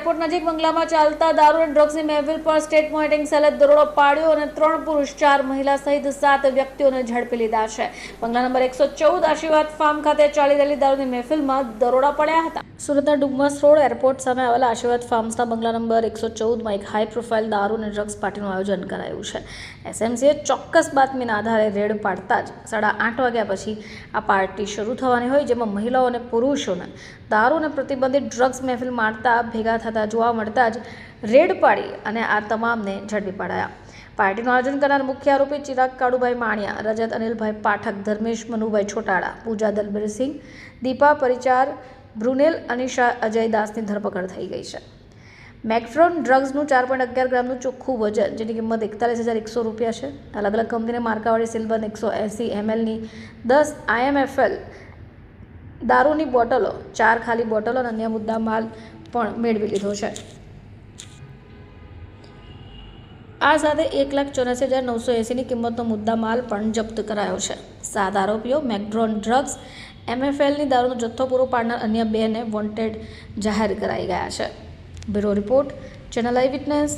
નજીક બંગલામાં ચાલતા દારૂ અને ડ્રગ્સની મહેફિલ પર સ્ટેટ મોનિટરિંગ સેલે દરોડો પાડ્યો અને ત્રણ પુરુષ, ચાર મહિલા સહિત સાત વ્યક્તિઓને ઝડપી લીધા છે. બંગલા નંબર એકસો ચૌદ આશીર્વાદ ફાર્મ ખાતે ચાલી રહેલી દારૂની મહેફિલમાં દરોડા પડ્યા હતા. સુરતના ડુમસ રોડ એરપોર્ટ સામે આવેલા આશીર્વાદ ફાર્મ્સના બંગલા નંબર એકસો ચૌદમાં એક હાઈ પ્રોફાઇલ દારૂ અને ડ્રગ્સ પાર્ટીનું આયોજન કરાયું છે. એસએમસીએ ચોક્કસ બાતમીના આધારે રેડ પાડતા જ સાડા આઠ વાગ્યા પછી આ પાર્ટી શરૂ થવાની હોય, જેમાં મહિલાઓ અને પુરુષોને દારૂ અને પ્રતિબંધિત ડ્રગ્સ મહેફિલ મારતા ભેગા થતા જોવા મળતા જ રેડ પાડી અને આ તમામને ઝડપી પડાયા. પાર્ટીનું આયોજન કરનાર મુખ્ય આરોપી ચિરાગ કાળુભાઈ માણિયા, રજત અનિલભાઈ પાઠક, ધર્મેશ મનુભાઈ છોટાડા, પૂજા દલબીરસિંહ દીપા પરિચાર, બ્રુનેલ અનિશા, અજય દાસની ધરપકડ થઈ ગઈ છે. મેક્ટ્રોન ડ્રગ્સનું ચાર પોઈન્ટ અગિયાર ગ્રામનું ચોખ્ખું વજન, જેની કિંમત એકતાલીસ હજાર એકસો રૂપિયા છે. અલગ અલગ કંપનીને માર્કાવાળી સિલ્વર એકસો એંસી એમએલની દસ આઈએમએફએલ દારૂની બોટલો, ચાર ખાલી બોટલો અને અન્ય મુદ્દા માલ પણ મેળવી લીધો છે. આ સાથે એક લાખ ચોરાસી હજાર નવસો એંસીની કિંમતનો મુદ્દા માલ પણ જપ્ત કરાયો છે. સાત આરોપીઓ મેકડ્રોન ડ્રગ્સ, એમએફએલની દારૂનો જથ્થો પૂરો પાડનાર અન્ય બેને વોન્ટેડ જાહેર કરાઈ ગયા છે. Bureau report, channel eyewitness.